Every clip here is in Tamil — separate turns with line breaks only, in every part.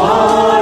Lord.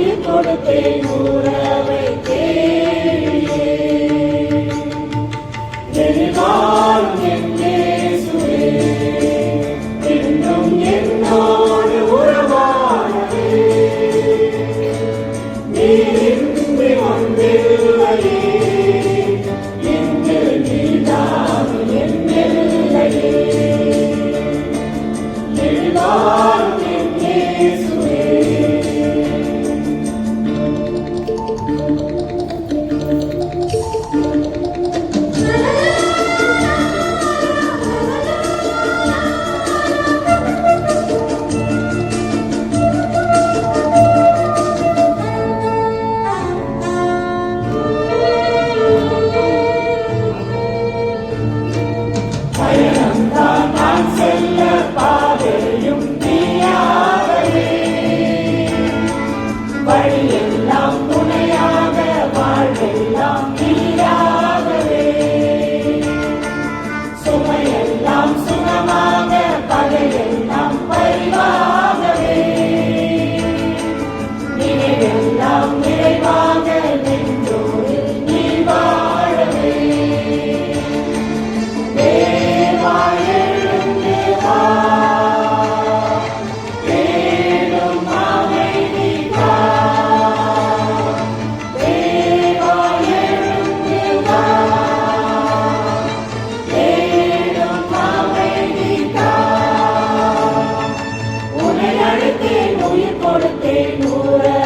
உயிர் கொடுத்தேன் ஊற வைத்தேன் என்னோடு உறவானே வந்தே அழைத்தேன் உயிர் கொடுத்தேன் ஊரே.